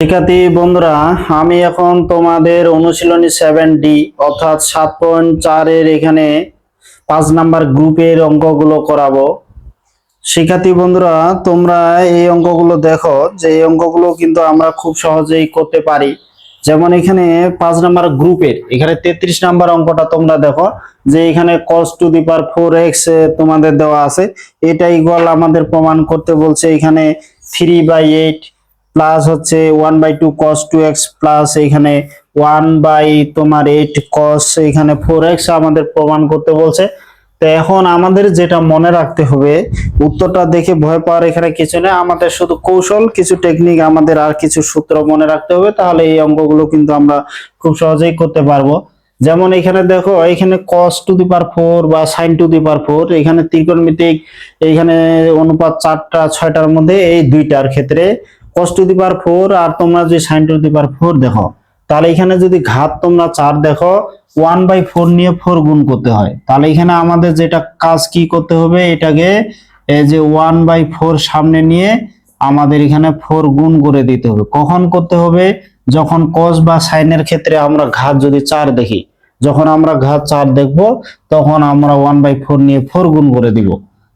শিক্ষার্থী বন্ধুরা, আমি এখন তোমাদের অনুশীলনী সেভেন ডি অর্থাৎ সাত পয়েন্ট চারের এখানে পাঁচ নাম্বার গ্রুপের অঙ্কগুলো করাবো। শিক্ষার্থী বন্ধুরা, তোমরা এই অঙ্কগুলো দেখো যে এই অঙ্কগুলো কিন্তু আমরা খুব সহজেই করতে পারি। যেমন এখানে পাঁচ নাম্বার গ্রুপের, এখানে তেত্রিশ নাম্বার অঙ্কটা তোমরা দেখো যে এখানে cos to the power four x তোমাদের দেওয়া আছে। এটা ইকুয়াল আমাদের প্রমাণ করতে বলছে এখানে থ্রি বাই এইট প্লাস হচ্ছে one by two cos two x plus এখানে ওয়ান বাই তোমার এইট কস এখানে ফোর এক্স আমাদের প্রমাণ করতে বলছে। তো এখন আমাদের যেটা মনে রাখতে হবে, উত্তরটা দেখে ভয় পাওয়ার এখানে কিছু নেই, আমাদের শুধু কৌশল, কিছু টেকনিক আমাদের আর কিছু সূত্র মনে রাখতে হবে, তাহলে এই অঙ্কগুলো কিন্তু আমরা খুব সহজেই করতে পারব। যেমন এখানে দেখো, এখানে cos to the power four বা sine to the power four এখানে ত্রিকোণমিতিক, এখানে অনুপাত চারটা, ছয়টার মধ্যে এই দুইটার ক্ষেত্রে কস টু দি পার ফোর আর তোমরা যদি sine to the power four দেখো, তাহলে এখানে যদি ঘাত তোমরা চার দেখো ওয়ান বাই ফোর নিয়ে ফোর গুণ করতে হয়। তাহলে এখানে আমাদের যেটা কাজ কি করতে হবে, এটাকে এই যে ওয়ান বাই ফোর সামনে নিয়ে আমাদের এখানে ফোর গুণ করে দিতে হবে। কখন করতে হবে? যখন কস বা সাইনের ক্ষেত্রে আমরা ঘাত যদি চার দেখি, যখন আমরা ঘাত চার দেখব, তখন আমরা ওয়ান বাই ফোর নিয়ে ফোর গুণ করে দিব।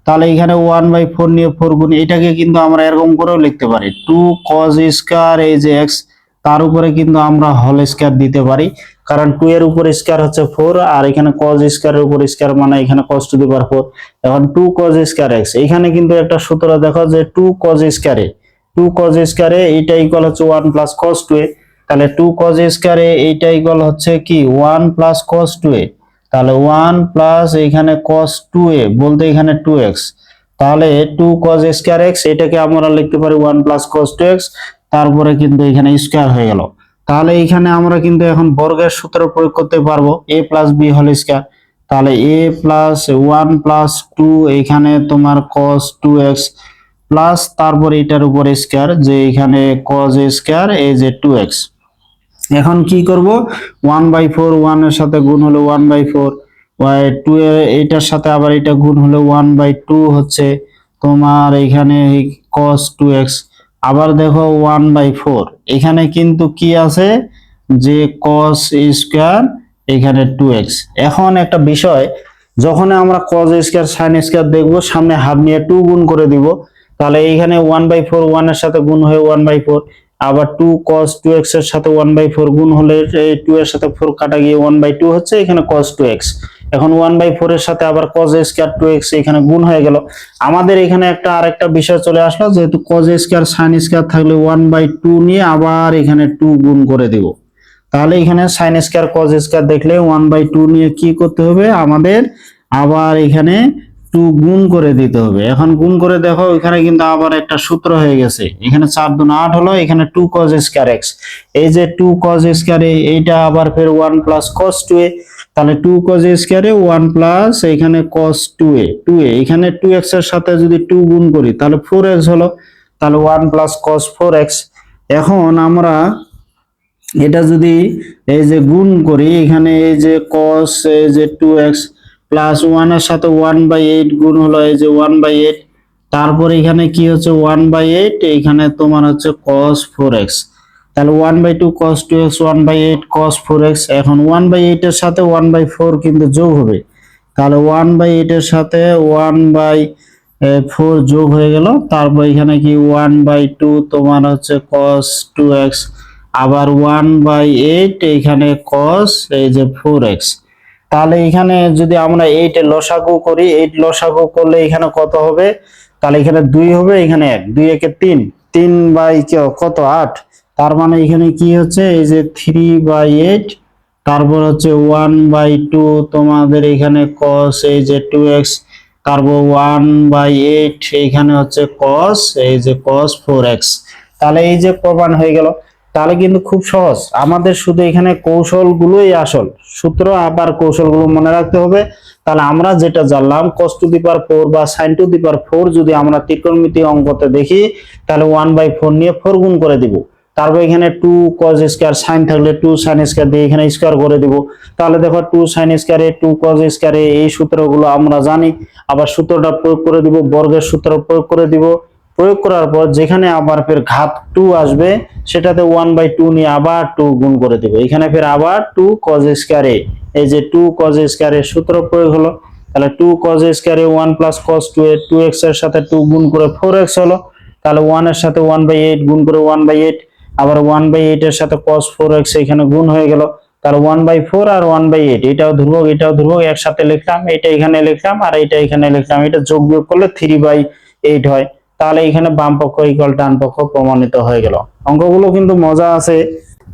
তাহলে এখানে ওয়ান বাই ফোর নিয়ে ফোর গুণ, এটাকে কিন্তু আমরা এরকম করেও লিখতে পারি। টু কজ স্কোয়ার এই যে এক্স তার উপরে কিন্তু আমরা হল স্কোয়ার দিতে পারি। কারণ টু এর উপর স্কোয়ার হচ্ছে ফোর আর এখানে কজ স্কোয়ারের উপর স্কোয়ার মানে এখানে cos to the power four এখন টু কজ স্কোয়ার এক্স এখানে কিন্তু একটা সূত্র দেখো যে two cos square A two cos square A এইটা ইকুয়াল হচ্ছে one plus cos two A. তাহলে টু কজ স্কোয়ারে এইটা ইকুয়াল হচ্ছে কি? One plus cos two A. তাহলে ওয়ান প্লাস এখানে কস টু এ বলতে এখানে টু এক্স তাহলে টু কস স্কোয়ার এক্স এটাকে আমরা লিখতে পারি one plus cos two x তারপরে কিন্তু এখানে স্কোয়ার হয়ে গেল। তাহলে এখানে আমরা কিন্তু এখন বর্গের সূত্র প্রয়োগ করতে পারব এ প্লাস বি হল স্কোয়ার তাহলে A plus one plus two এখানে তোমার কস টু এক্স প্লাস তারপর এটার উপর স্কোয়ার যে এখানে কস স্কোয়ার এই যে টু এক্স এখন কি করব? ওয়ান বাই ফোর ওয়ানের সাথে গুণ হলো ওয়ান বাই ফোর টু এইটার সাথে আবার এটা গুণ হলো ওয়ান বাই টু হচ্ছে তোমার এখানে কস টু এক্স আবার দেখো ওয়ান বাই ফোর এখানে কিন্তু কি আছে? যে কস স্কোয়ার এখানে টু এক্স এখন একটা বিষয়, যখন আমরা কস স্কোয়ার সাইন স্কোয়ার দেখব, সামনে হাফ নিয়ে টু গুণ করে দিব, তাহলে এইখানে ওয়ান বাই ফোর ওয়ানের সাথে গুণ হয়ে ওয়ান বাই ফোর আবার টু কস টু এক্সের সাথে ওয়ান বাই ফোর গুণ হলে টু এর সাথে ফোর কাটা গিয়ে ওয়ান বাই টু হচ্ছে, এখানে কস টু এক্স এখন ওয়ান বাই ফোর এর সাথে আবার কজ স্কোয়ার টু এক্স এখানে গুণ হয়ে গেল। আমাদের এখানে একটা আরেকটা বিষয় চলে আসলো, যেহেতু কজ স্কোয়ার সাইন স্কোয়ার থাকলে ওয়ান বাই টু নিয়ে আবার এখানে টু গুণ করে দিব। তাহলে এখানে সাইন স্কোয়ার কজ স্কোয়ার দেখলে ওয়ান বাই টু নিয়ে কি করতে হবে? আমাদের আবার এখানে টু গুণ করে দিতে হবে। এখন গুণ করে দেখো, এখানে কিন্তু আবার একটা সূত্র হয়ে গেছে। এখানে চার দুন আট হলো, এখানে টু কজ স্কোয়ার এক্স এই যে টু কজ স্কোয়ার এইটা আবার ফের one plus cos two A. তাহলে two cos square A one plus এখানে cos two A. Two A, এখানে টু এক্সের সাথে যদি টু গুণ করি, তাহলে ফোর এক্স হলো। তাহলে one plus cos four x এখন আমরা এটা যদি এই যে গুণ করি, এখানে এই যে কস এই যে টু এক্স প্লাস ওয়ানের সাথে ওয়ান বাই এইট গুণ হলো এই যে ওয়ান বাই এইট তারপর এখানে কি হচ্ছে ওয়ান বাই এইট এখানে তোমার হচ্ছে কস ফোর এক্স তাহলে one by two cos two x one by eight cos four x এখন ওয়ান বাই এইট এর সাথে ওয়ান বাই ফোর কিন্তু যোগ হবে তাহলে ওয়ান বাই এইট এর সাথে ওয়ান বাই ফোর যোগ হয়ে গেল তারপর এখানে কি ওয়ান বাই টু তোমার হচ্ছে কস টু এক্স আবার ওয়ান বাই এইট এখানে কস এই যে ফোর এক্স তাহলে এখানে যদি আমরা এইট লসাগু করি এইট লসাগু করলে এখানে কত হবে? তাহলে এখানে দুই হবে, এখানে এক। দুই একে তিন। তিন বাই কত? আট। তার মানে এখানে কি হচ্ছে? এই যে থ্রি বাই এইট তারপর হচ্ছে ওয়ান বাই টু তোমাদের এখানে কস এই যে টু এক্স তারপর ওয়ান বাই এইট এইখানে হচ্ছে কস এই যে কস ফোর এক্স তাহলে এই যে প্রমাণ হয়ে গেল। তাহলে কিন্তু খুব সহজ। আমাদের শুধু এখানে কৌশলগুলোই আসল। সূত্র আবার কৌশলগুলো মনে রাখতে হবে। তাহলে আমরা যেটা জানলাম cos to the power four বা sine to the power four যদি আমরা ত্রিকোণমিতি অঙ্কতে দেখি, তাহলে ওয়ান বাই ফোর নিয়ে ফোর গুণ করে দিব। তারপর এখানে টু কজ স্কোয়ার সাইন থাকলে টু সাইন স্কোয়ার দিয়ে এখানে স্কোয়ার করে দিব। তাহলে দেখো two sine square A two cos square A এই সূত্রগুলো আমরা জানি। আবার সূত্রটা প্রয়োগ করে দিব, বর্গের সূত্র প্রয়োগ করে দিব। প্রয়োগ করার পর যেখানে আবার ফের ঘাত টু আসবে, সেটাতে ওয়ান বাই টু নিয়ে আবার টু গুণ করে দেবো। এখানে ফের আবার টু কজ স্কোয়ার এই যে টু কজ স্কোয়ার সূত্র প্রয়োগ হলো, তাহলে two cos square one plus cos two A two এক্সের সাথে টু গুণ করে ফোর এক্স হলো, তাহলে ওয়ানের সাথে ওয়ান বাই এইট গুণ করে ওয়ান বাই এইট আবার ওয়ান বাই এইট এর সাথে কস ফোর এক্স এখানে গুণ হয়ে গেল, তাহলে ওয়ান বাই ফোর আর ওয়ান বাই এইট এটাও ধ্রুবক এটাও ধ্রুবক, একসাথে লিখলাম, এটা এখানে লিখলাম, আর এটা এখানে লিখলাম, এটা যোগ বিয়োগ করলে থ্রি বাই এইট হয়। তাহলে এখানে বাম পক্ষ ইকুয়াল ডান পক্ষ প্রমাণিত হয়ে গেল। অঙ্কগুলো কিন্তু মজা আছে।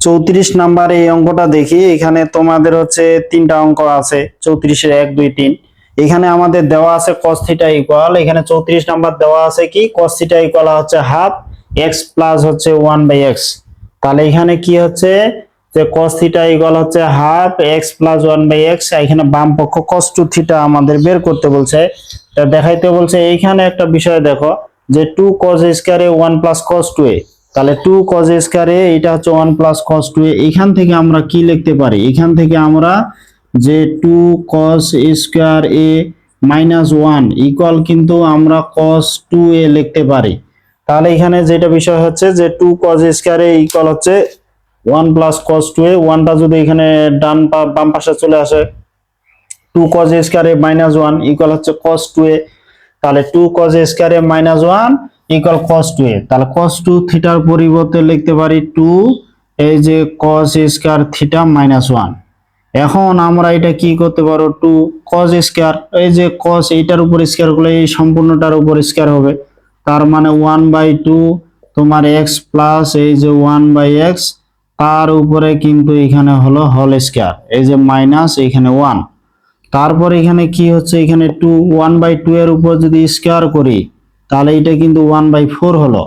চৌত্রিশ নাম্বার এই অঙ্কটা দেখি। এখানে তোমাদের হচ্ছে তিনটা অঙ্ক আছে। চৌত্রিশের এক, দুই, তিন। এখানে আমাদের দেওয়া আছে cos থিটা ইকুয়াল এখানে চৌত্রিশ নাম্বার দেওয়া আছে কি? cos থিটা ইকুয়াল হচ্ছে হাফ এক্স প্লাস হচ্ছে ওয়ান বাই এক্স তাহলে এখানে কি হচ্ছে? যে cos ইকুয়াল হচ্ছে half x plus one by x এখানে বাম পক্ষ cos টু থিটা আমাদের বের করতে বলছে। দেখাইতে বলছে, এইখানে একটা বিষয় দেখো। যে two square A one plus cos two A তাহলে টু স্কয়ার এ এটা হচ্ছে one plus cos two A এখান থেকে আমরা কি লিখতে পারি? এখান থেকে আমরা যে two cos square A minus one equal কিন্তু আমরা cos টু এ লিখতে পারি। তাহলে এখানে যেটা বিষয় হচ্ছে যে two cos square A equal হচ্ছে one plus cos two A ওয়ানটা যদি এখানে ডান বাম পাশে চলে আসে two cos square A minus one equal হচ্ছে cos টু এ তাহলে two square A minus one equal cos two A তাহলে cos টু থিটার পরিবর্তে লিখতে পারি টু এই যে cos square theta minus one এখন আমরা এটা কি করতে পারো? টু cos স্কয়ার এই যে cos এইটার উপর স্কয়ার করলে এই সম্পূর্ণটার উপর স্কয়ার হবে। তার মানে ওয়ান বাই টু তোমার এক্স প্লাস এই যে ওয়ান বাই এক্স তার উপরে কিন্তু এখানে হলো হোল স্কয়ার এই যে মাইনাস এখানে ওয়ান তারপর এখানে কি হচ্ছে? এখানে টু ওয়ান বাই টু এর উপর যদি স্কোয়ার করি, তাহলে এটা কিন্তু ওয়ান বাই ফোর হলো।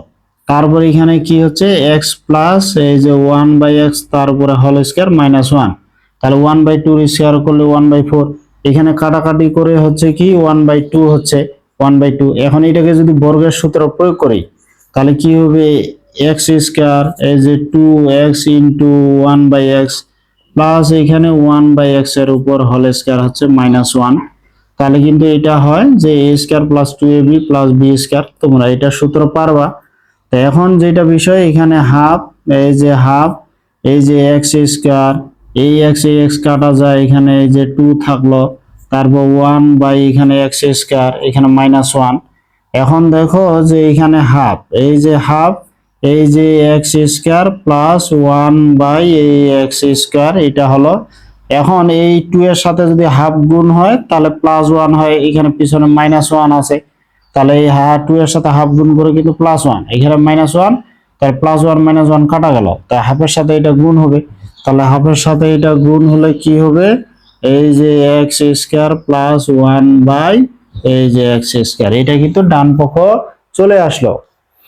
তারপর এখানে কি হচ্ছে? এক্স প্লাস এই যে ওয়ান বাই এক্স তারপরে হল স্কোয়ার মাইনাস ওয়ান তাহলে ওয়ান বাই টু স্কোয়ার করলে ওয়ান বাই ফোর এখানে কাটাকাটি করে হচ্ছে কি? ওয়ান বাই টু হচ্ছে ওয়ান বাই টু এখন এটাকে যদি বর্গের সূত্র প্রয়োগ করি, তাহলে কি হবে? এক্স স্কোয়ার এই যে two X into one by X plus এখানে ওয়ান বাই এক্সের উপর হোল স্কোয়ার হচ্ছে মাইনাস ওয়ান তাহলে কিন্তু এটা হয় যে A square plus two A B plus B square তোমরা এটা সূত্র পারবা। তো এখন যেটা বিষয়, এখানে হাফ এই যে হাফ এই যে এক্স স্কোয়ার এই এক্স এক্স কাটা যায়, এখানে এই যে টু থাকল, তারপর ওয়ান বাই এখানে এক্স স্কোয়ার এখানে মাইনাস ওয়ান এখন দেখো যে এখানে হাফ এই যে হাফ এই যে X square plus one by এই এক্স স্কোয়ার এটা হলো। এখন এই টু এর সাথে যদি হাফ গুণ হয়, তাহলে প্লাস ওয়ান হয়, এখানে পিছনে মাইনাস ওয়ান আছে। তাহলে এই হা টু এর সাথে হাফ গুণ করে কিন্তু প্লাস ওয়ান এখানে মাইনাস ওয়ান তাহলে প্লাস ওয়ান মাইনাস ওয়ান কাটা গেল। তাই হাফের সাথে এটা গুণ হবে। তাহলে হাফের সাথে এটা গুণ হলে কি হবে? এই যে X square plus one by এই যে এক্স স্কোয়ার এটা কিন্তু ডান পক্ষ চলে আসলো।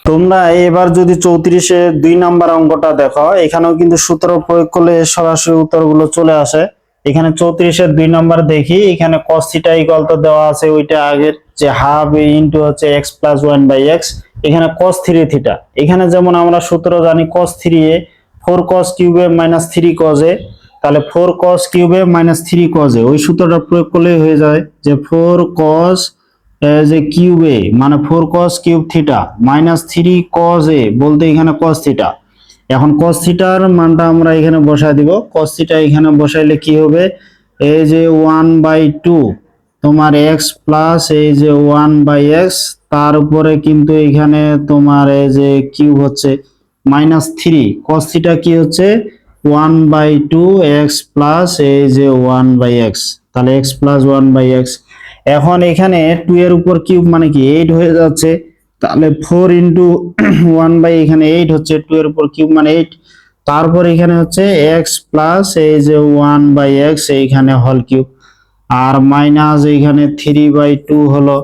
তোমরা এবার যদি চৌত্রিশে দুই নাম্বার অঙ্কটা দেখো, এখানেও কিন্তু সূত্র প্রয়োগ করলে সরাসরি উত্তরগুলো চলে আসে। এখানে চৌত্রিশের দুই নাম্বার দেখি, এখানে থিটা ইকুয়াল তো দেওয়া আছে ওইটা আগের যে হাফ ইন্টু হচ্ছে X plus one by X এখানে cos থ্রি থিটা এখানে যেমন আমরা সূত্র জানি cos three A four cos কিউবে মাইনাস থ্রি এ, তাহলে ফোর cos কিউবে মাইনাস থ্রি এ। ওই সূত্রটা প্রয়োগ করলেই হয়ে যায় যে ফোর এ যে কিউবে মানে four cos cube theta minus three cos A, বলতে এখানে কস থিটা এখন কস থিটার মানটা আমরা এখানে বসাই দিব। কস থিটা এখানে বসাইলে কি হবে? এই যে ওয়ান বাই টু তোমার এক্স প্লাস এই যে ওয়ান বাই এক্স তার উপরে কিন্তু এখানে তোমার এই যে কিউব হচ্ছে মাইনাস থ্রি কস থিটা কি হচ্ছে? One by two X plus এই যে ওয়ান বাই এক্স তাহলে X plus one by X এখন এখানে টু এর উপর কিউব মানে কি এইট হয়ে যাচ্ছে। তাহলে ফোর ইন্টু ওয়ান বাই এখানে এইট হচ্ছে টু এর উপর কিউব মানে এইট তারপর এখানে হচ্ছে এক্স প্লাস এই যে ওয়ান বাই এক্স এইখানে হল কিউব আর মাইনাস এইখানে থ্রি বাই টু হলো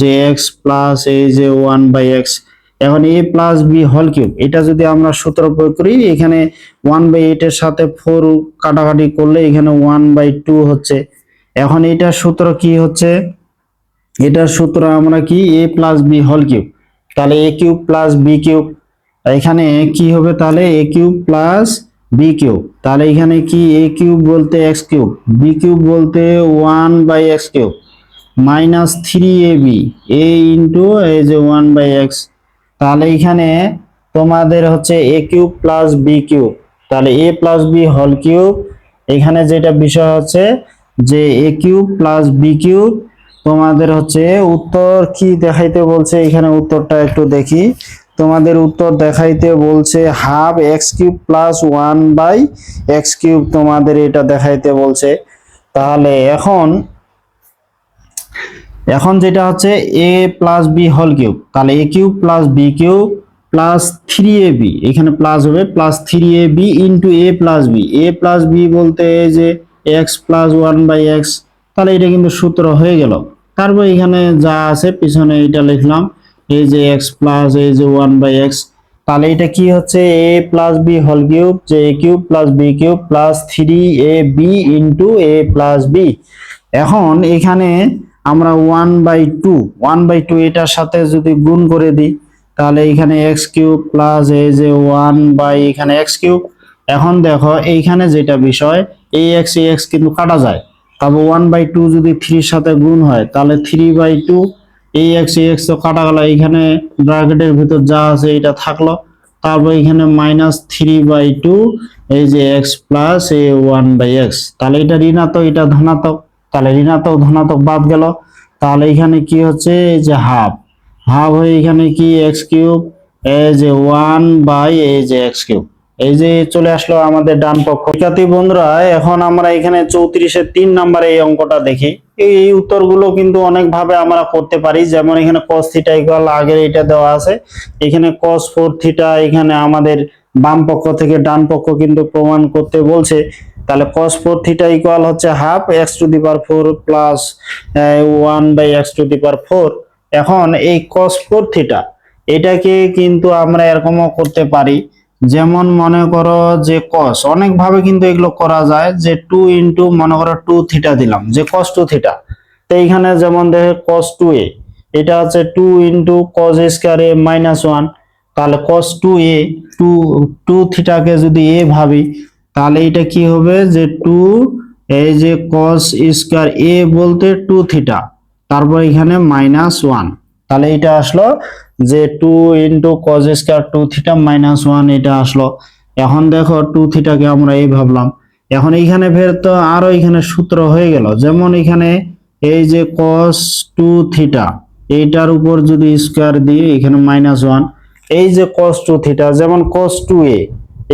যে এক্স প্লাস এই যে ওয়ান বাই এক্স এখন এ প্লাস বি হল কিউব এটা যদি আমরা সূত্র প্রয়োগ করি, এখানে ওয়ান বাই এইটের সাথে ফোর কাটাকাটি করলে এখানে ওয়ান বাই টু হচ্ছে। এখন এটার সূত্র কি হচ্ছে? এটার সূত্র আমরা কি? এ প্লাস বি হল কিউব তাহলে A cube plus B cube এখানে কি হবে তাহলে? A cube plus B cube তাহলে এখানে কি? এ কিউব বলতে এক্স কিউব বি কিউব বলতে one by X cube minus three A B A into এই যে ওয়ান বাই এক্স তাহলে এখানে তোমাদের হচ্ছে A cube plus B cube তাহলে এ প্লাস বি হল কিউব এখানে যেটা বিষয় হচ্ছে যে A cube plus B cube, তোমাদের হচ্ছে উত্তর কি দেখাইতে বলছে? এখানে উত্তরটা একটু দেখি। তোমাদের উত্তর দেখাইতে বলছে half X cube plus one by X cube তোমাদের এটা দেখাইতে বলছে। তাহলে এখন এখন যেটা হচ্ছে এ প্লাস বি হল কিউব। তাহলে A cube plus B cube plus three A B এখানে প্লাস হবে plus three A B into A plus B A plus B বলতে যে X plus one by X তাহলে এটা কিন্তু সূত্র হয়ে গেল। তারপর এখানে যা আছে, পিছনে এটা লিখলাম, এই যে এক্স প্লাস এই যে ওয়ান বাই এক্স তাহলে এটা কি হচ্ছে? A plus B whole cube যে A cube plus B cube plus three A B into A plus B এখন এখানে আমরা one by two one by two এটার সাথে যদি গুণ করে দিই, তাহলে এখানে এক্স কিউব প্লাস এই যে ওয়ান বাই এখানে এক্স কিউব এখন দেখো, এইখানে যেটা বিষয় এই এক্স এই এক্স কিন্তু কাটা যায়। তবে ওয়ান বাই টু যদি থ্রির সাথে গুণ হয়, তাহলে থ্রি বাই টু এই এক্স এই এক্স তো কাটা গেল। এইখানে ব্র্যাকেটের ভিতর যা আছে এটা থাকল। তারপর এখানে মাইনাস থ্রি বাই টু এই যে X plus A one by X তাহলে এটা ঋণাত্মক, এটা ধনাত্মক। তাহলে ঋণাত্মক, ধনাত্মক বাদ গেল। তাহলে এখানে কি হচ্ছে? এই যে হাফ হাফ হয়ে এখানে কি এক্স কিউব এই যে ওয়ান বাই এই যে এক্স কিউব এই যে চলে আসলো আমাদের ডান পক্ষ। শিক্ষার্থী বন্ধুরা, এখন আমরা এখানে চৌত্রিশের তিন নাম্বারে এই অঙ্কটা দেখি। এই উত্তরগুলো কিন্তু অনেক ভাবে আমরা করতে পারি। যেমন এখানে কস থিটা ইকুয়াল আগের এটা দেওয়া আছে। এখানে কস ফোর থিটা এখানে আমাদের বাম পক্ষ থেকে ডান পক্ষ কিন্তু প্রমাণ করতে বলছে। তাহলে cos ফোর থিটা ইকুয়াল হচ্ছে half X to the power four plus one by X to the power four এখন এই cos ফোর থিটা এটাকে কিন্তু আমরা এরকমও করতে পারি। যেমন মনে করো যে কস অনেক ভাবে কিন্তু এগুলো করা যায় যে টু ইন্টু মনে করো টু থিটা দিলাম, যে কস টু থিটা তো এইখানে যেমন দেখে কস টু এ এটা হচ্ছে two into cos square A minus one তাহলে cos two A two two থিটাকে যদি এ ভাবি, তাহলে এটা কি হবে যে টু এই যে কস স্কোয়ার এ বলতে টু থিটা তারপর এখানে মাইনাস ওয়ান তাহলে এটা আসলো যে two into cos square two theta minus one এটা আসলো। এখন দেখো টু থিটাকে আমরা এই ভাবলাম। এখন এইখানে ফের তো আরও এখানে সূত্র হয়ে গেল। যেমন এখানে এই যে কস টু থিটা এইটার উপর যদি স্কোয়ার দিই, এখানে মাইনাস ওয়ান এই যে কস টু থিটা যেমন কস টু এ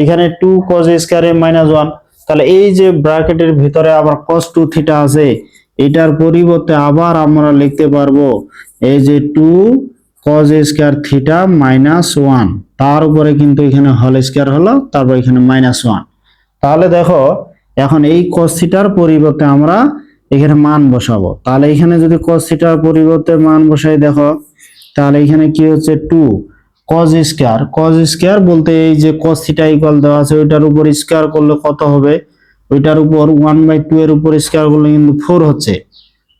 এখানে two cos square A minus one তাহলে এই যে ব্র্যাকেটের ভিতরে আবার কস টু থিটা আছে, এটার পরিবর্তে আবার আমরা লিখতে পারব, এই যে two cos square theta minus one তার উপরে কিন্তু এখানে হল স্কোয়ার হলো, তারপর এখানে মাইনাস ওয়ান তাহলে দেখো, এখন এই কস থিটার পরিবর্তে আমরা এখানে মান বসাবো। তাহলে এখানে যদি কস থিটার পরিবর্তে মান বসাই দেখো, তাহলে এখানে কি হচ্ছে two cos square cos square বলতে এই যে কস থিটা ইকুয়াল দেওয়া আছে, ওইটার উপর স্কোয়ার করলে কত হবে? ওইটার উপর ওয়ান বাই টু এর উপর স্কোয়ার করলে কিন্তু ফোর হচ্ছে।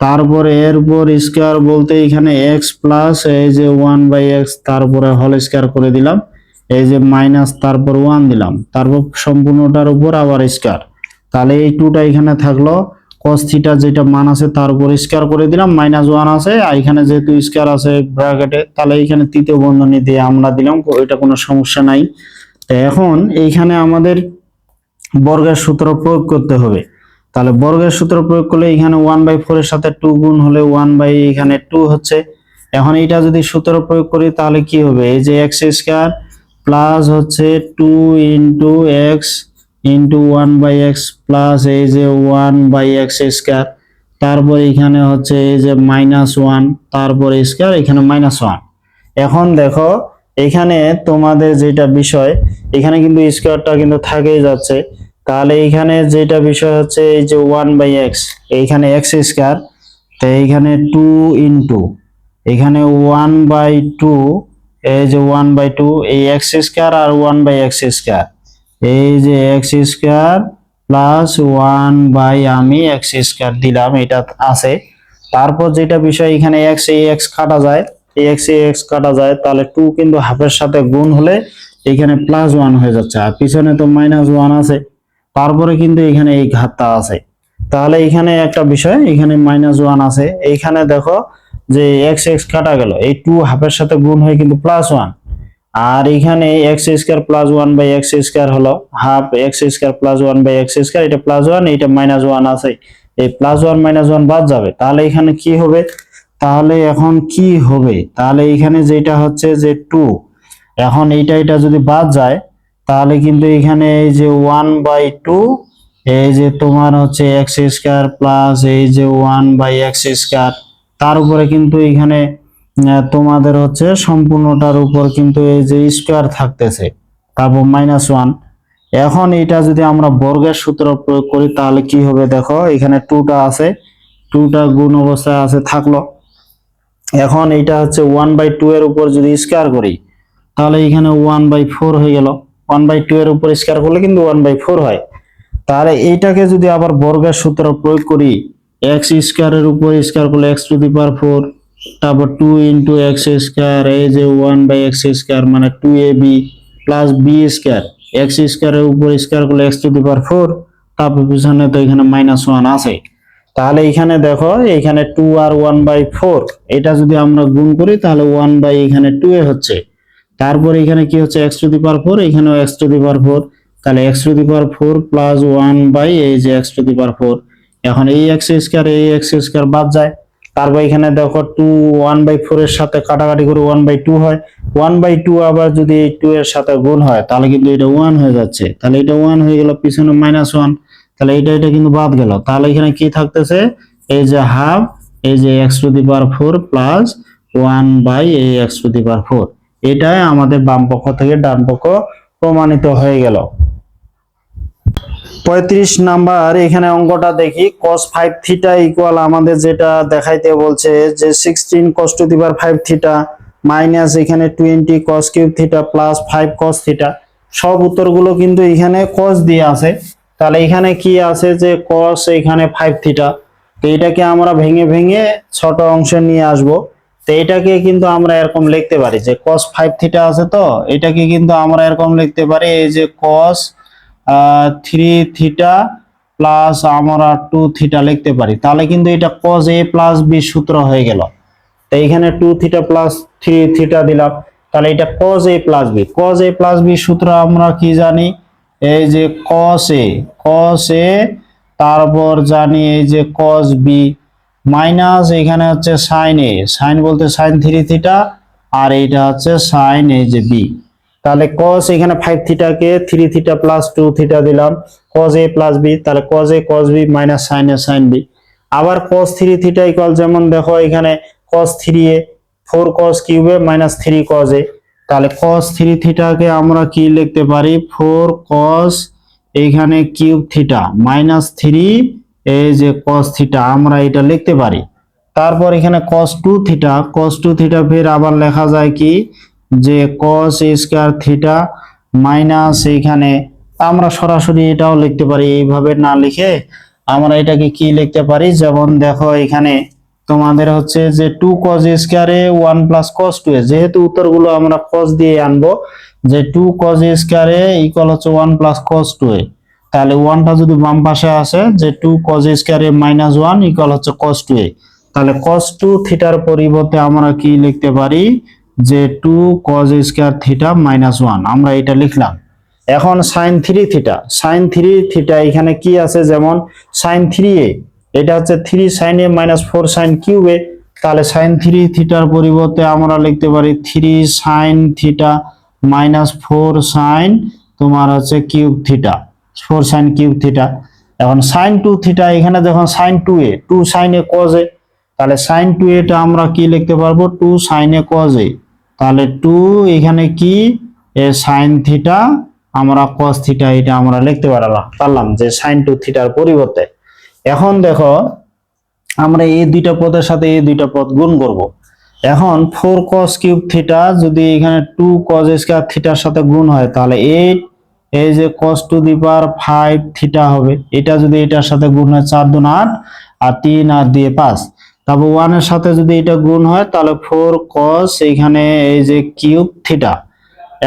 তারপরে এর উপর স্কোয়ার বলতে এখানে এক্স প্লাস এই যে ওয়ান বাই এক্স তারপরে হল স্কোয়ার করে দিলাম। এই যে মাইনাস তারপর ওয়ান দিলাম। তারপর সম্পূর্ণটার উপর আবার স্কোয়ার তাহলে এই টুটা এখানে থাকল। থিটা যেটা মান আছে, তার উপর স্কোয়ার করে দিলাম। মাইনাস ওয়ান আছে, আর এখানে যেহেতু স্কোয়ার আছে ব্র্যাকেটে তাহলে এখানে তৃতীয় বন্ধনী দিয়ে আমরা দিলাম। এটা কোনো সমস্যা নাই। তো এখন এইখানে আমাদের বর্গের সূত্র প্রয়োগ করতে হবে। তাহলে বর্গের সূত্র প্রয়োগ করলে এখানে ওয়ান বাই ফোর এর সাথে টু গুণ হলে ওয়ান বাই এখানে টু হচ্ছে। এখন এটা যদি সূত্র প্রয়োগ করি তাহলে কি হবে? এই যে এক্স স্কোয়ার প্লাস হচ্ছে two into X into one by X plus এই যে ওয়ান বাই এক্স স্কোয়ার তারপর এখানে হচ্ছে এই যে মাইনাস ওয়ান তারপর স্কোয়ার এখানে মাইনাস ওয়ান এখন দেখো, এখানে তোমাদের যেটা বিষয়, এখানে কিন্তু স্কোয়ারটা কিন্তু থাকেই যাচ্ছে। তাহলে এখানে যেটা বিষয় হচ্ছে এই যে ওয়ান বাই এক্স এইখানে এক্স স্কোয়ার তো এইখানে টু ইন্টু এখানে ওয়ান বাই টু এই যে ওয়ান বাই টু এই এক্স স্কোয়ার আর ওয়ান বাই এক্স স্কোয়ার এই যে X square plus one by আমি এক্স স্কোয়ার দিলাম, এটা আছে। তারপর যেটা বিষয়, এখানে এক্স এই এক্স কাটা যায়, এই এক্স এই এক্স কাটা যায়, তাহলে টু কিন্তু হাফের সাথে গুণ হলে এখানে প্লাস ওয়ান হয়ে যাচ্ছে। আর পিছনে তো মাইনাস ওয়ান আছে। তারপরে কিন্তু এখানে এই ঘাতটা আছে। তাহলে এখানে একটা বিষয়, এখানে মাইনাস ওয়ান আছে। এইখানে দেখো যে এক্স এক্স কাটা গেল। এই টু হাফের সাথে গুণ হয়ে কিন্তু প্লাস ওয়ান আর এখানে X square plus one by X square হলো। Half X square plus one by X square এটা প্লাস ওয়ান এটা মাইনাস ওয়ান আছে। এই প্লাস ওয়ান মাইনাস ওয়ান বাদ যাবে। তাহলে এখানে কি হবে? তাহলে এখন কি হবে? তাহলে এখানে যেটা হচ্ছে যে টু এখন এইটা এটা যদি বাদ যায় তাহলে কিন্তু এখানে এই যে ওয়ান বাই টু এই যে তোমার হচ্ছে এক্স স্কোয়ার প্লাস এই যে ওয়ান বাই এক্স স্কোয়ার তার উপরে কিন্তু এখানে তোমাদের হচ্ছে সম্পূর্ণটার উপর কিন্তু এই যে স্কোয়ার থাকতেছে, তারপর মাইনাস ওয়ান এখন এটা যদি আমরা বর্গের সূত্র প্রয়োগ করি, তাহলে কি হবে দেখো, এখানে টুটা আছে টুটা গুণ অবস্থায় আছে, থাকল। এখন এটা হচ্ছে ওয়ান বাই টু এর উপর যদি স্কোয়ার করি, তাহলে এখানে ওয়ান বাই ফোর হয়ে গেল। ওয়ান বাই টু এর উপর স্কোয়ার করলে কিন্তু ওয়ান বাই ফোর হয়। তাহলে এইটাকে যদি আবার বর্গের সূত্র প্রয়োগ করি এক্স স্কোয়ারের উপর স্কোয়ার করলে X to the power four তারপর টু ইন্টু এক্স স্কোয়ার এই যে ওয়ান বাই এক্স স্কোয়ার মানে two A B plus B square X স্কোয়ারের উপর স্কোয়ার করলে X to the power four তারপর পিছনে তো এখানে মাইনাস ওয়ান আছে। তাহলে এখানে দেখো, এখানে টু আর ওয়ান বাই ফোর এটা যদি আমরা গুণ করি, তাহলে ওয়ান বাই এখানে টু এ হচ্ছে। তারপর এখানে কি হচ্ছে? X to the power four এখানেও X to the power four তাহলে X to the power four plus one by এই যে X to the power four এখন এই এক্স স্কোয়ার এই এক্স স্কোয়ার বাদ যায়। তারপর এখানে দেখো টু ওয়ান বাই ফোর এর সাথে কাটাকাটি করে ওয়ান বাই টু হয়। ওয়ান বাই টু আবার যদি এই টু এর সাথে গুণ হয়, তাহলে কিন্তু এটা ওয়ান হয়ে যাচ্ছে। তাহলে এটা ওয়ান হয়ে গেল, পিছনে মাইনাস ওয়ান তাহলে এটা এটা কিন্তু বাদ গেল। তাহলে এখানে কি থাকতেছে? এই যে হাফ এই যে X to the power four plus one by এই X to the power four এটাই আমাদের বাম পক্ষ থেকে ডান পক্ষ প্রমাণিত হয়ে গেল। পঁয়ত্রিশ নাম্বার, এখানে অঙ্কটা দেখি। cos ফাইভ থিটা ইকুয়াল আমাদের যেটা দেখাইতে বলছে যে sixteen cos to the power five theta minus এখানে twenty cos cube theta plus five cos theta সব উত্তরগুলো কিন্তু এখানে cos দিয়ে আছে। তাহলে এখানে কি আছে যে cos এখানে ফাইভ থিটা তো এটাকে আমরা ভেঙে ভেঙে ছোট অংশে নিয়ে আসব। তো এটাকে কিন্তু আমরা এরকম লিখতে পারি যে cos ফাইভ থিটা আছে তো, এটাকে কিন্তু আমরা এরকম লিখতে পারি এই যে cos থ্রি থিটা প্লাস আমরা টু থিটা লিখতে পারি। তাহলে কিন্তু এটা cos a প্লাস বি সূত্র হয়ে গেল। তো এখানে two theta plus three theta দিলাম। তাহলে এটা cos a plus B cos a plus B সূত্র আমরা কি জানি? এই যে cos a cos a, তারপর জানি এই যে cos b মাইনাস এখানে হচ্ছে sin a sin বলতে sin থ্রি থিটা, আর এইটা হচ্ছে sin এই যে b তাহলে cos এখানে five থিটাকে three theta plus two theta দিলাম। cos a প্লাস বি তাহলে cos a, cos b minus sin a, sin b আবার cos থ্রি থিটা ইকুয়াল যেমন দেখো এখানে cos three A four cos কিউবে মাইনাস থ্রি cos a তাহলে cos three থিটাকে আমরা কি লিখতে পারি? ফোর cos এইখানে কিউব থিটা মাইনাস থ্রি এই যে cos থিটা আমরা এটা লিখতে পারি। তারপর এখানে cos two theta cos two theta ফের আবার লেখা যায় কি? যে cos স্কয়ার থিটা মাইনাস এইখানে আমরা সরাসরি এটাও লিখতে পারি, এইভাবে না লিখে আমরা এটাকে কি লিখতে পারি? যেমন দেখো এখানে তোমাদের হচ্ছে যে two cos স্কয়ারে one plus cos two A, যেহেতু উত্তরগুলো আমরা cos দিয়ে আনব, যে টু cos স্কয়ারে ইকুয়াল হচ্ছে one plus cos two A. তাহলে ওয়ানটা যদি বাম পাশে আসে, যে two cos A minus one equal হচ্ছে cos টু এ তাহলে cos টু থিটার পরিবর্তে আমরা কি লিখতে পারি? যে two cos square theta minus one আমরা এটা লিখলাম। এখন sine three theta sine three theta এখানে কি আছে? যেমন সাইন থ্রি এ এটা হচ্ছে three sine A minus four sine cube A তাহলে সাইন থ্রি থিটার পরিবর্তে আমরা লিখতে পারি three sine theta minus four sine তোমার হচ্ছে cube theta four sine cube theta এখন সাইন টু থিটা এখানে যখন sine two A two sine A cos A তাহলে সাইন টু এটা আমরা কি লিখতে পারব? Two sine A cos A তাহলে টু এখানে কি? এ সাইন থিটা আমরা কস থিটা এটা আমরা লিখতে পারলাম পারলাম যে সাইন টু থিটার পরিবর্তে। এখন দেখো, আমরা এই দুইটা পদের সাথে এই দুইটা পদ গুণ করব। এখন ফোর কস কিউব থিটা যদি এখানে টু কস স্কয়ার থিটার সাথে গুণ হয়, তাহলে এইট এই যে cos to the power five theta হবে, এটা যদি এটার সাথে গুণ হয় চার দুন আট আর তিন আর দিয়ে পাঁচ তারপর ওয়ানের সাথে যদি এটা গুণ হয়, তাহলে ফোর কস এখানে এই যে কিউব থিটা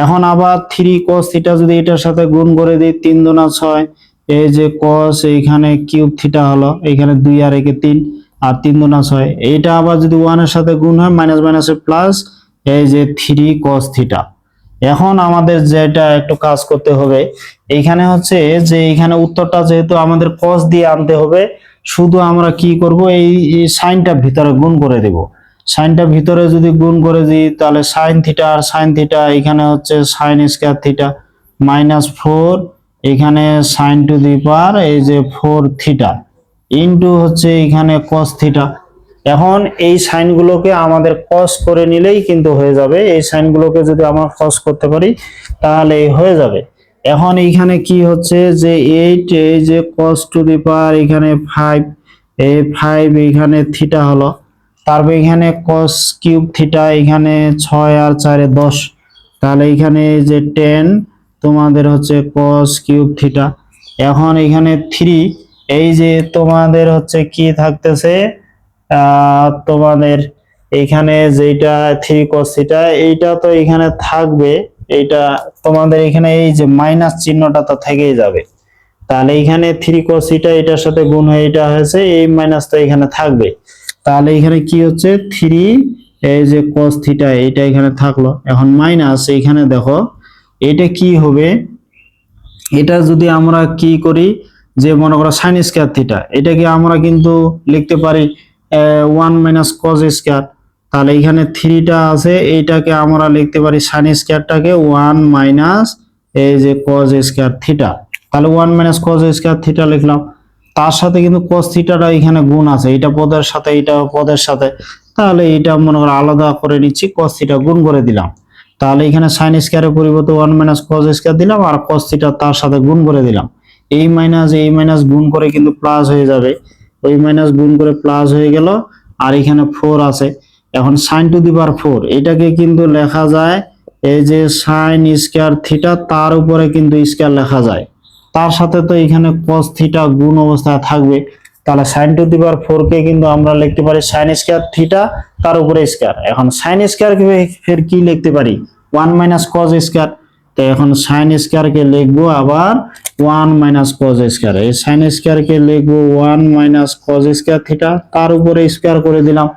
এখন আবার থ্রি কস থিটা যদি এটার সাথে গুণ করে দিই, তিন দুনা ছয়, এই যে কস এইখানে কিউব থিটা হলো, এখানে দুই আর একে তিন আর তিন দুনা ছয়, এইটা আবার যদি ওয়ানের সাথে গুণ হয় মাইনাস মাইনাসে প্লাস এই যে থ্রি কস থিটা এখন আমাদের যেটা একটু কাজ করতে হবে এইখানে হচ্ছে যে এখানে উত্তরটা যেহেতু আমাদের কস দিয়ে আনতে হবে, শুধু আমরা কি করব, এই সাইনটা ভিতরে গুণ করে দেব। সাইনটা ভিতরে যদি গুণ করে দিই, তাহলে সাইন থিটা আর সাইন থিটা এখানে হচ্ছে sine square theta minus four এখানে সাইন টু দি পাওয়ার এই যে ফোর থিটা ইনটু হচ্ছে এখানে কস থিটা এখন এই সাইনগুলোকে আমাদের কস করে নিলেই কিন্তু হয়ে যাবে। এই সাইনগুলোকে যদি আমরা কস করতে পারি, তাহলে হয়ে যাবে। এখন এইখানে কি হচ্ছে যে এইট, এই যে কস টু দি পাওয়ার এখানে ফাইভ এই ফাইভ এখানে থিটা হলো। তারপর এখানে কস কিউব থিটা এখানে ছয় আর চারে দশ। তাহলে এখানে যে টেন তোমাদের হচ্ছে কস কিউব থিটা এখন এখানে থ্রি এই যে তোমাদের হচ্ছে কি থাকতেছে? তোমাদের এখানে যেটা থ্রি কস থিটা এইটা তো এখানে থাকবে। এইটা তোমাদের এখানে এই যে মাইনাস চিহ্নটা তো থেকেই যাবে। তাহলে এখানে থ্রি কস থিটা এটার সাথে গুণ হয়ে এটা হয়েছে, এই মাইনাস তো এখানে থাকবে। তাহলে এখানে কি হচ্ছে? থ্রি এই যে কস থিটা এটা এখানে থাকল। এখন মাইনাস এখানে দেখো, এটা কি হবে? এটা যদি আমরা কি করি, যে মনে করো সাইন স্কয়ার থিটা এটাকে আমরা কিন্তু লিখতে পারি ওয়ান মাইনাস কজ স্কয়ার তাহলে এখানে থ্রিটা আছে, এইটাকে আমরা লিখতে পারি সাইন স্কয়ারটাকে ওয়ান মাইনাস এই যে কজ স্কয়ার থিটা। তাহলে one minus cos square theta লিখলাম। তার সাথে কিন্তু কস থিটাটা এখানে গুণ আছে এটা পদের সাথে এটা পদের সাথে। তাহলে এটা মনে করো আলাদা করে নিচ্ছি কস থিটা গুণ করে দিলাম। তাহলে এখানে সাইন স্কয়ারের পরিবর্তে ওয়ান মাইনাস কস স্কয়ার দিলাম আর কস থিটা তার সাথে গুণ করে দিলাম। এই মাইনাস এই মাইনাস গুণ করে কিন্তু প্লাস হয়ে যাবে। ওই মাইনাস গুণ করে প্লাস হয়ে গেল, আর এখানে ফোর আছে। এখন sine to the power four এটাকে কিন্তু লেখা যায় এই যে সাইন স্কয়ার থিটা তার উপরে কিন্তু স্কয়ার লেখা যায়। তার সাথে তো এখানে cos থিটা গুণ অবস্থায় থাকবে। তাহলে sine to the power four কে কিন্তু আমরা লিখতে পারি সাইন স্কয়ার থিটা তার উপরে স্কয়ার এখন সাইন স্কয়ার ফের কি লিখতে পারি? ওয়ান মাইনাস কজ স্কয়ার তো এখন সাইন স্কয়ার কে লিখব আবার ওয়ান মাইনাস কজ স্কয়ার এই সাইন স্কয়ার কে লিখব one minus cos square theta তার উপরে স্কয়ার করে দিলাম।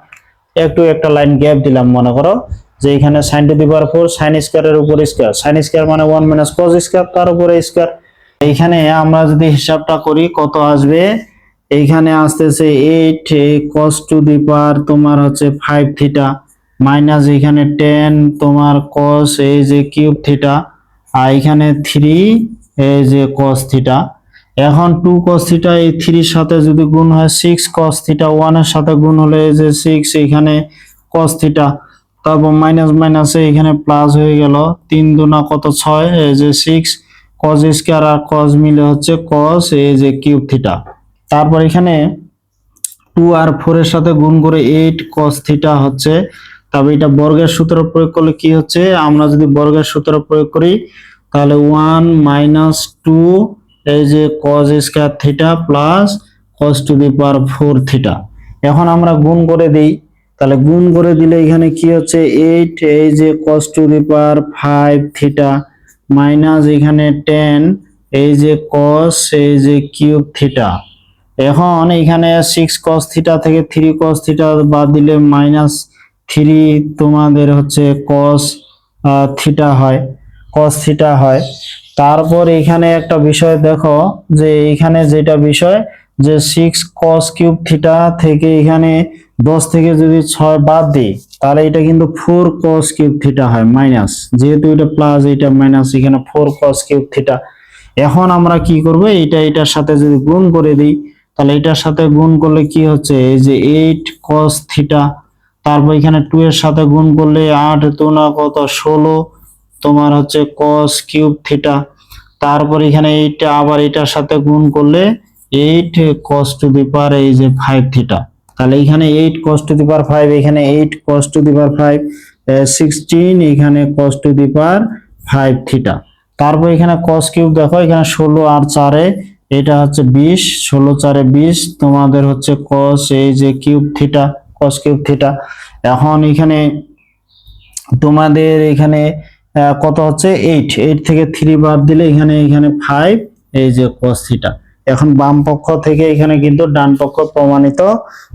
একটু একটা লাইন গ্যাপ দিলাম, মনে করো যে এখানে সাইন টু দি ফোর সাইন স্কয়ারের উপর স্কয়ার সাইন স্কয়ার মানে ওয়ান মাইনাস কজ স্কয়ার তার উপরে স্কয়ার এইখানে আমরা যদি হিসাবটা করি, কত আসবে? এইখানে আসতেছে eight cos to the power তোমার হচ্ছে ফাইভ থিটা মাইনাস এখানে টেন তোমার কস এই যে কিউব থিটা আর এখানে থ্রি এই যে কস থিটা এখন টু কস থিটা এই থ্রির সাথে যদি গুণ হয় সিক্স কস থিটা ওয়ানের সাথে গুণ হলে এই যে সিক্স এখানে কস থিটা তারপর মাইনাস মাইনাসে এখানে প্লাস হয়ে গেল তিন দুনা কত ছয়, এই যে সিক্স কজ স্কয়ার আর কজ মিলে হচ্ছে কস এই যে কিউব থিটা তারপর এখানে টু আর ফোর এর সাথে গুণ করে এইট কস থিটা হচ্ছে তবে এটা বর্গের সূত্র প্রয়োগ করলে কি হচ্ছে? আমরা যদি বর্গের সূত্র প্রয়োগ করি, তাহলে ওয়ান মাইনাস টু এই যে cos square theta plus cos to the power four theta এখন আমরা গুণ করে দিই। তাহলে গুণ করে দিলে এখানে কি হচ্ছে? এইট এই যে cos to the power five theta minus এখানে টেন এই যে কস এই যে কিউব থিটা এখন এখানে সিক্স কস থিটা থেকে থ্রি কস থিটা বাদ দিলে মাইনাস থ্রি তোমাদের হচ্ছে কস থিটা হয় কস থিটা হয়। তারপর এখানে একটা বিষয় দেখো, যে এখানে যেটা বিষয়, যে সিক্স কস কিউব থিটা থেকে এখানে দশ থেকে যদি ছয় বাদ দিই, তাহলে এটা কিন্তু ফোর কস কিউব থিটা হয় মাইনাস যেহেতু এটা প্লাস এটা মাইনাস এখানে ফোর কস কিউব থিটা এখন আমরা কি করব, এটা এটার সাথে যদি গুণ করে দিই, তাহলে এটার সাথে গুণ করলে কি হচ্ছে, এই যে এইট কস থিটা তারপর এখানে টু এর সাথে গুণ করলে আট দুনা কত? ষোলো। তোমার হচ্ছে কস কিউব থিটা তারপর এখানে এইটা আবার এটার সাথে গুণ করলে eight cos to the power এই যে ফাইভ থিটা তাহলে এখানে eight cos to the power five এখানে eight cos to the power five sixteen এখানে cos to the power five theta তারপর এখানে কস কিউব দেখো, এখানে ষোলো আর চারে, এটা হচ্ছে বিশ, ষোলো চারে বিশ, তোমাদের হচ্ছে কস এই যে কিউব থিটা কস থিটা এখন এখানে তোমাদের এখানে কত হচ্ছে? এইট এইট থেকে থ্রি বাদ দিলে এখানে এখানে ফাইভ এই যে কস থিটা এখন বাম পক্ষ থেকে এখানে কিন্তু ডান পক্ষ প্রমাণিত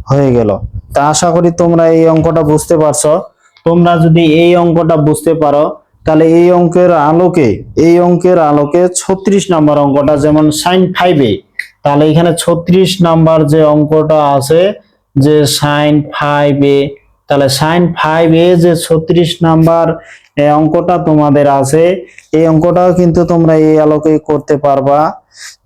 হয়ে গেল। তা আশা করি তোমরা এই অঙ্কটা বুঝতে পারছ। তোমরা যদি এই অঙ্কটা বুঝতে পারো, তাহলে এই অঙ্কের আলোকে, এই অঙ্কের আলোকে ছত্রিশ নাম্বার অঙ্কটা যেমন সাইন ফাইভে তাহলে এখানে ছত্রিশ নাম্বার যে অঙ্কটা আছে যে সাইন ফাইভ এ তাহলে সাইন ফাইভ এ যে ছত্রিশ নাম্বার অঙ্কটা তোমাদের আছে। এই অঙ্কটাও কিন্তু তোমরা এই আলোকে করতে পারবা।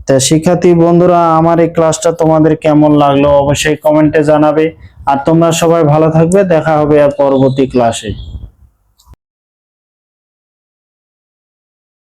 তা শিক্ষার্থী বন্ধুরা, আমার এই ক্লাসটা তোমাদের কেমন লাগল অবশ্যই কমেন্টে জানাবে। আর তোমরা সবাই ভালো থাকবে, দেখা হবে আর পরবর্তী ক্লাসে।